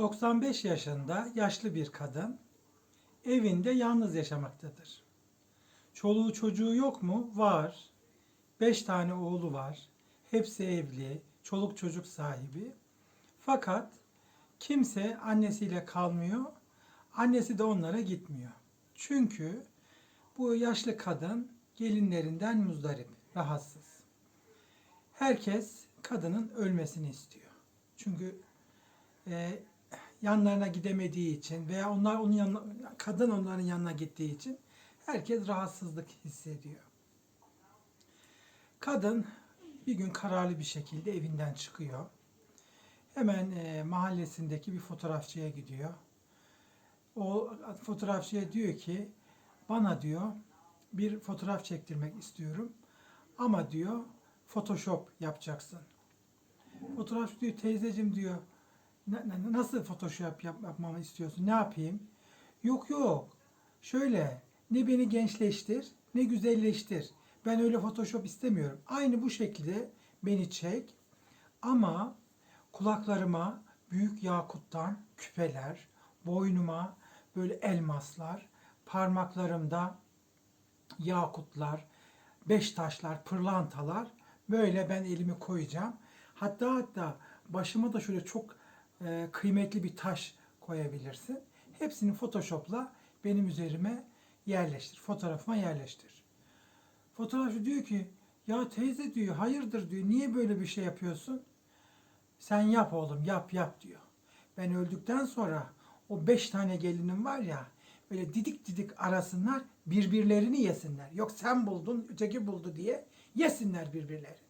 95 yaşında yaşlı bir kadın evinde yalnız yaşamaktadır. Çoluğu çocuğu yok mu? Var. 5 tane oğlu var. Hepsi evli, çoluk çocuk sahibi. Fakat kimse annesiyle kalmıyor. Annesi de onlara gitmiyor. Çünkü bu yaşlı kadın gelinlerinden muzdarip, rahatsız. Herkes kadının ölmesini istiyor. Çünkü e, yanlarına gidemediği için veya onlar onun yanına, kadın onların yanına gittiği için herkes rahatsızlık hissediyor. Kadın bir gün kararlı bir şekilde evinden çıkıyor. Hemen e, mahallesindeki bir fotoğrafçıya gidiyor. O fotoğrafçıya diyor ki bana diyor bir fotoğraf çektirmek istiyorum ama diyor Photoshop yapacaksın. Fotoğrafçı diyor teyzecim diyor "Na- na- nasıl Photoshop yap, yapmamı istiyorsun? Ne yapayım? Yok yok. Şöyle ne beni gençleştir ne güzelleştir. Ben öyle Photoshop istemiyorum. Aynı bu şekilde beni çek ama kulaklarıma büyük yakuttan küpeler, boynuma böyle elmaslar, parmaklarımda yakutlar, beş taşlar, pırlantalar böyle ben elimi koyacağım. Hatta hatta başıma da şöyle çok e, kıymetli bir taş koyabilirsin. Hepsini Photoshop'la benim üzerime yerleştir. Fotoğrafıma yerleştir. Fotoğrafçı diyor ki ya teyze diyor hayırdır diyor niye böyle bir şey yapıyorsun? Sen yap oğlum yap yap diyor. Ben öldükten sonra o beş tane gelinim var ya böyle didik didik arasınlar birbirlerini yesinler. Yok sen buldun öteki buldu diye yesinler birbirlerini.